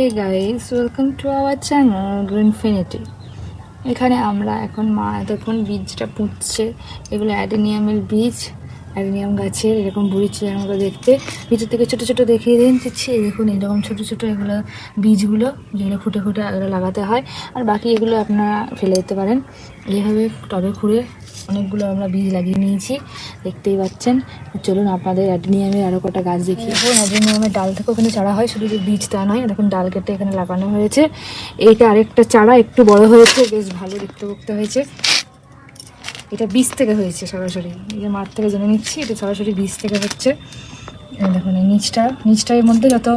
Hey guys welcome to our channel Greenfinity এখানে আমরা এখন মা দেখুন বীজটা পুঁতছে, এগুলো অ্যাডেনিয়ামের বীজ। অ্যাডেনিয়াম গাছের এরকম বুড়ি চিড়ার মতো দেখতে। ভিতর থেকে ছোটো ছোটো দেখিয়ে দিন দিচ্ছি দেখুন, এরকম ছোটো ছোটো এগুলো বীজগুলো যেগুলো ফুটে ফুটে এগুলো লাগাতে হয়। আর বাকি এগুলো আপনারা ফেলে দিতে পারেন। এইভাবে টবে খুঁড়ে অনেকগুলো আমরা বীজ লাগিয়ে নিয়েছি, দেখতেই পাচ্ছেন। চলুন আপনাদের অ্যাডেনিয়ামের আরও কটা গাছ দেখি অ্যাডেনিয়ামের ডাল থেকে ওখানে চারা হয়, শুধু যে বীজ তা নয়, দেখুন, ডাল কেটে এখানে লাগানো হয়েছে। এইটা আরেকটা চারা, একটু বড় হয়েছে, বেশ ভালো দেখতে দেখতে হয়েছে। এটা বীজ থেকে হয়েছে সরাসরি। এই যে মাঠ থেকে জেনে নিচ্ছি, এটা সরাসরি বীজ থেকে হচ্ছে। দেখুন, এই নিচটা, নিচটার মধ্যে যত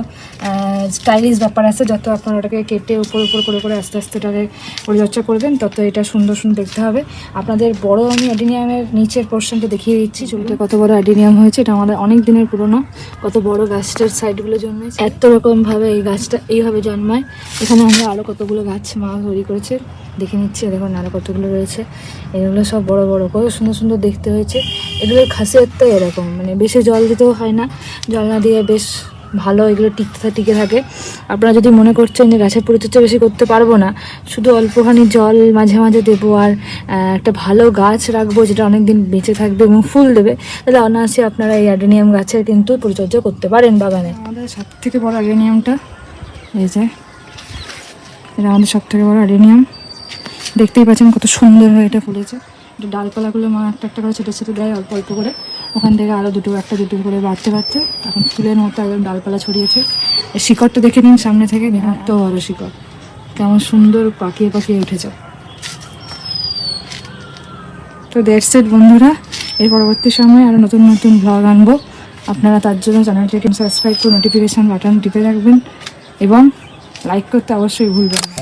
স্টাইলিশ ব্যাপার আছে, যত আপনার ওটাকে কেটে উপর উপর করে করে আস্তে আস্তে ওটাকে পরিচর্যা করবেন, তত এটা সুন্দর সুন্দর দেখতে হবে। আপনাদের বড় আমি অ্যাডিনিয়ামের নিচের পোর্শনটা দেখিয়ে দিচ্ছি চুলকে কত বড় অ্যাডিনিয়াম হয়েছে, এটা আমাদের অনেক দিনের পুরনো, কত বড় গাছটার সাইডগুলো জন্মেছে। এত রকমভাবে এই গাছটা এইভাবে জন্মায়। এখানে আমরা আরও কতগুলো গাছ মা তৈরি করেছে, দেখে নিচ্ছি, দেখুন আরও কতগুলো রয়েছে। এগুলো সব বড় বড়, কত সুন্দর সুন্দর দেখতে হয়েছে। এগুলোর খাসিয়াতটাই এরকম মানে বেশি জল দিতেও হয় না। জল না দিয়ে বেশ ভালো এগুলো টিকতে টিকে থাকে। আপনারা যদি মনে করছেন যে গাছের পরিচর্যা বেশি করতে পারব না, শুধু অল্পখানি জল মাঝে মাঝে দেবো আর একটা ভালো গাছ রাখব যেটা অনেক দিন বেঁচে থাকবে এবং ফুল দেবে, তাহলে অনায়াসে আপনারা এই অ্যাডেনিয়াম গাছের কিন্তু পরিচর্যা করতে পারেন বাগানে। আমাদের সব থেকে বড় অ্যাডেনিয়ামটা এই যে, এটা আমাদের সব থেকে বড় অ্যাডেনিয়াম। দেখতেই পাচ্ছেন কত সুন্দর হয়ে এটা ফুলেছে। এটা ডালপালাগুলো মা একটা একটা করে ছেটে ছেটে দেয় অল্প অল্প করে। ওখান থেকে আরও দুটো, একটা দুটো করে বাড়তে বাড়তে এখন ফুলের মতো একদম ডালপালা ছড়িয়েছে। শিকড়টা দেখে নিন সামনে থেকে দেখুন তো বড় শিকড়। কেমন সুন্দর পাকিয়ে পাকিয়ে উঠেছে। তো দেড় সেট বন্ধুরা, এর পরবর্তী সময়ে আরও নতুন নতুন ব্লগ আনব। আপনারা তার জন্য চ্যানেলটিকে সাবস্ক্রাইব করে নোটিফিকেশান বাটন টিপে রাখবেন এবং লাইক করতে অবশ্যই ভুলবেন না।